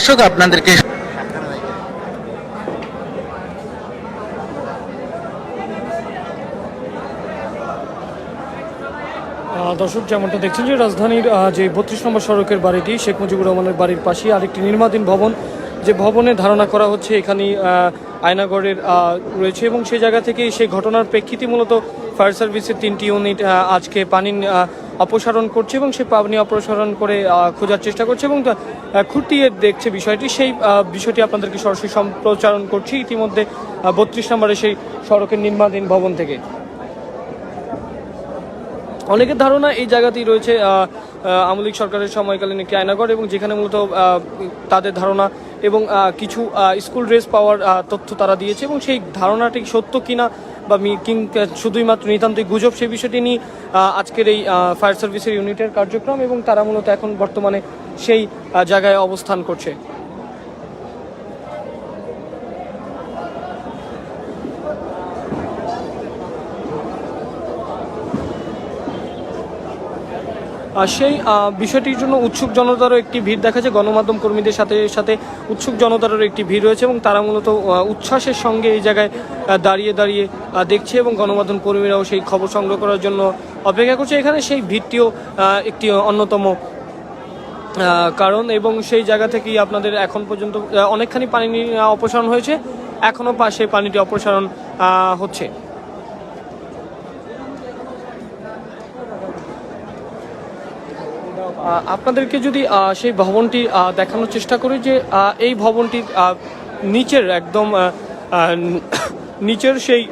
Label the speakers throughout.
Speaker 1: দর্শক আপনাদেরকে
Speaker 2: দর্শক যেমনটা দেখছেন যে রাজধানীর যে বত্রিশ নম্বর সড়কের বাড়িটি শেখ মুজিবুর রহমানের বাড়ির পাশে আরেকটি নির্মাণাধীন ভবন যে ভবনে ধারণা করা হচ্ছে এখানে আয়নাগড়ের রয়েছে এবং সেই জায়গা থেকে সেই ঘটনার প্রেক্ষিতে মূলত ফায়ার সার্ভিসের তিনটি ইউনিট আজকে পানি আহ, অপসারণ করছে এবং সেই পাবনি অপসারণ করে খোঁজার চেষ্টা করছে এবং খুঁটিয়ে দেখছে বিষয়টি। সেই বিষয়টি আপনাদেরকে সরাসরি সম্প্রচারণ করছি। ইতিমধ্যে বত্রিশ নম্বরে সেই সড়কের নির্মাণাধীন ভবন থেকে। অনেকের ধারণা এই জায়গাতেই রয়েছে আওয়ামী সরকারের সময়কালীন একটি আয়নাগর এবং যেখানে মূলত তাদের ধারণা এবং কিছু স্কুল ড্রেস পাওয়ার তথ্য তারা দিয়েছে এবং সেই ধারণাটি সত্য কিনা বা মিকিং শুধুই মাত্র নিতান্তই গুজব সেই বিষয়টি নিয়ে আজকের এই ফায়ার সার্ভিসের ইউনিটের কার্যক্রম এবং তারা মূলত এখন বর্তমানে সেই জায়গায় অবস্থান করছে। সেই বিষয়টির জন্য উৎসুক জনতারও একটি ভিড় দেখা যায় গণমাধ্যম কর্মীদের সাথে সাথে উৎসুক জনতারও একটি ভিড় রয়েছে এবং তারা মূলত উচ্ছ্বাসের সঙ্গে এই জায়গায় দাঁড়িয়ে দাঁড়িয়ে দেখছে এবং গণমাধ্যম কর্মীরাও সেই খবর সংগ্রহ করার জন্য অপেক্ষা করছে। এখানে সেই ভিড়টিও একটি অন্যতম কারণ এবং সেই জায়গা থেকেই আপনাদের এখন পর্যন্ত অনেকখানি পানি অপসারণ হয়েছে। এখনও পা, সেই পানিটি অপসারণ হচ্ছে। আপনাদেরকে যদি সেই ভবনটি দেখানোর চেষ্টা করি যে এই ভবনটির নিচের একদম নিচের সেই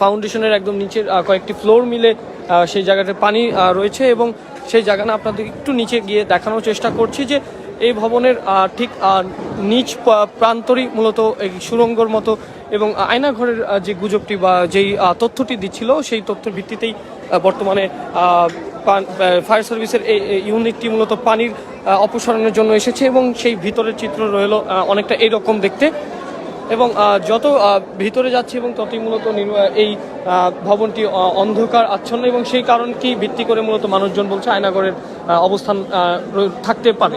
Speaker 2: ফাউন্ডেশনের একদম নিচের কয়েকটি ফ্লোর মিলে সেই জায়গাটায় পানি রয়েছে এবং সেই জায়গাটা আপনাদের একটু নিচে গিয়ে দেখানোর চেষ্টা করছি যে, এই ভবনের ঠিক নিচ প্রান্তরই মূলত এই সুরঙ্গর মতো এবং আয়নাঘরের যে গুজবটি বা যেই তথ্যটি দিচ্ছিল, সেই তথ্যের ভিত্তিতেই বর্তমানে ফায়ার সার্ভিসের এই ইউনিটটি মূলত পানির অপসারণের জন্য এসেছে এবং সেই ভিতরের চিত্র রইল অনেকটা এইরকম দেখতে। এবং যত ভিতরে যাচ্ছে এবং ততই মূলত এই ভবনটি অন্ধকার, আচ্ছন্ন এবং সেই কারণ কারণকেই ভিত্তি করে মূলত মানুষজন বলছে আয়নাগরের অবস্থান থাকতে পারে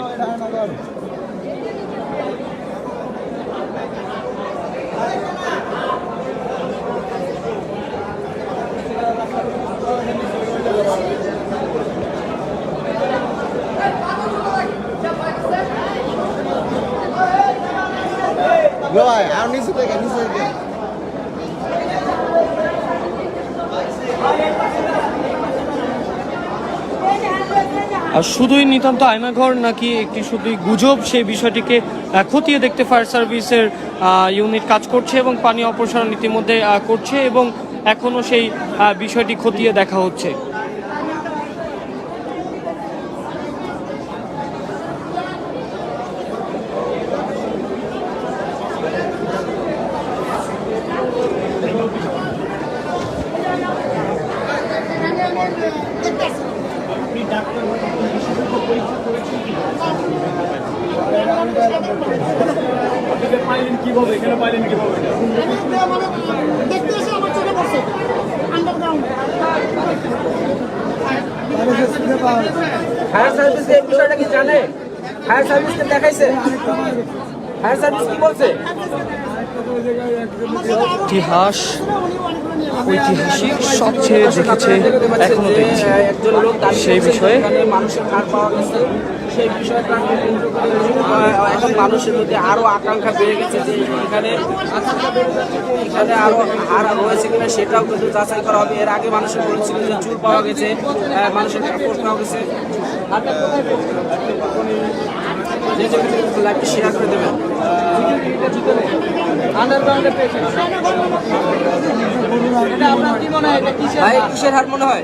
Speaker 3: ভাই আর
Speaker 2: শুধুই নিতান্ত আয়নাঘর নাকি একটি শুধুই গুজব? সেই বিষয়টিকে খতিয়ে দেখতে ফায়ার সার্ভিসের ইউনিট কাজ করছে এবং পানি অপসারণ ইতিমধ্যে করছে এবং এখনও সেই বিষয়টি খতিয়ে দেখা হচ্ছে।
Speaker 4: দেখতে এসে আমার চোখে পড়ছে আন্ডারগ্রাউন্ড
Speaker 5: ফায়ার সার্ভিস এই বিষয়টা কি জানে? ফায়ার সার্ভিসকে দেখাইছে? ফায়ার সার্ভিস কি বলছে?
Speaker 2: ইতিহাস ঐতিহাসিক সবচেয়ে দেখেছে এখনও দেখছে। সেই বিষয়ে?
Speaker 5: মানুষের হার পাওয়া গেছে। সেই বিষয়টা কেন্দ্র করে এখন মানুষের মধ্যে আরও আকাঙ্ক্ষা বেড়ে গেছে যে এখানে এখানে আরও হার রয়েছে কিনা সেটাও কিন্তু যাচাই করা হবে। এর আগে মানুষের বলছিল যে চুল পাওয়া গেছে মানুষের কাপড় পাওয়া গেছে। লাইভটি শেয়ার করে দেবেন। ভাই কিসের হার মনে হয়?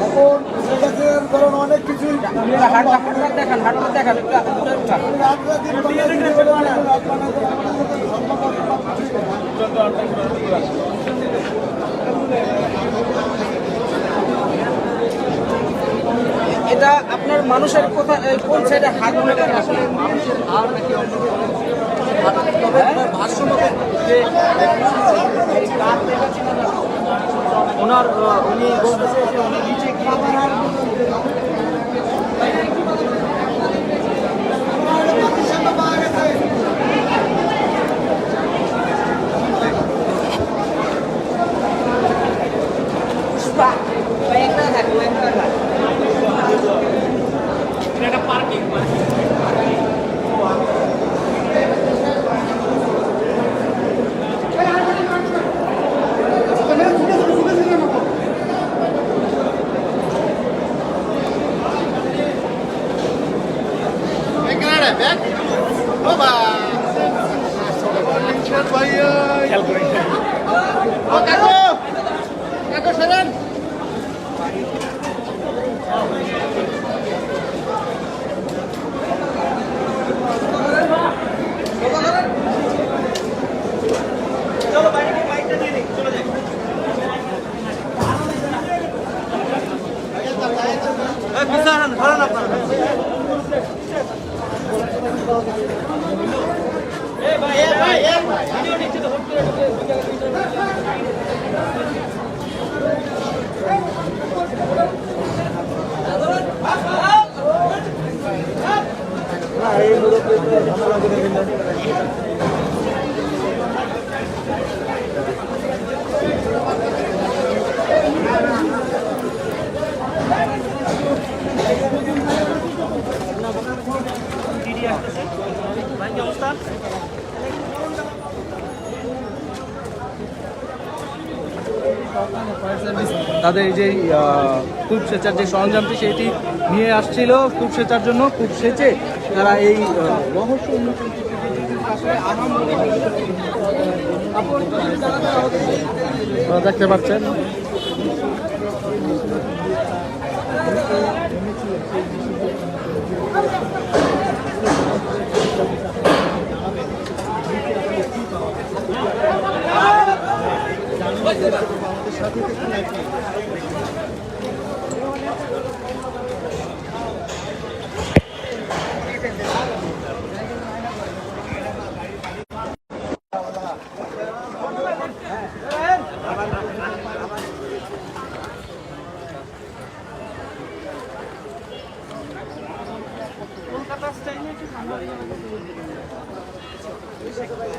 Speaker 3: এখন ধরুন অনেক কিছুই
Speaker 5: এটা আপনার মানুষের কোথা কোন সাইডে মনে আসলে মানুষের হাট নাকি অন্য ভাষ্য মতে যে এই কাঠ দেখাচ্ছি না ওনার উনি বলতেছে যে উনি নিচে গিয়ে
Speaker 1: calculation. তাদের যে কূপ সেচার যে সরঞ্জামটি সেটি নিয়ে আসছিল কূপ সেচার জন্য কূপ সেচে তারা এই রহস্য উন্মোচন চিত্রটি কিন্তু আপনারা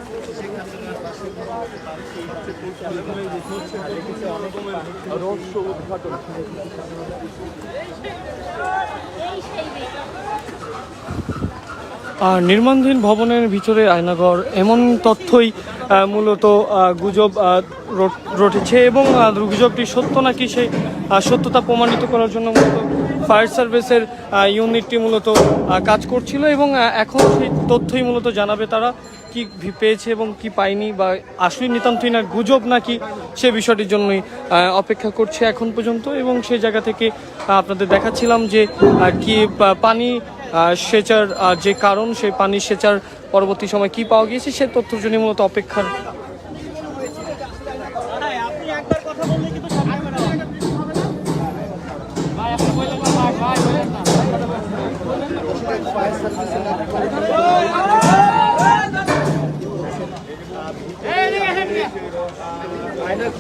Speaker 2: আর নির্মাণধীন ভবনের ভিতরে আয়নাঘর, এমন তথ্যই মূলত গুজব রটেছে এবং গুজবটি সত্য নাকি সেই সত্যতা প্রমাণিত করার জন্য মূলত ফায়ার সার্ভিসের ইউনিটটি মূলত কাজ করছিল এবং এখন সেই তথ্যই মূলত জানাবে তারা। কি পেয়েছে এবং কি পায়নি বা আসলে নিতান্তই না গুজব নাকি, সে বিষয়টির জন্যই অপেক্ষা করছে এখন পর্যন্ত এবং সেই জায়গা থেকে আপনাদের দেখাচ্ছিলাম যে কি পানি সেচার যে কারণ, সেই পানি সেচার পরবর্তী সময় কি পাওয়া গিয়েছে, সে তথ্যের জন্য মূলত অপেক্ষার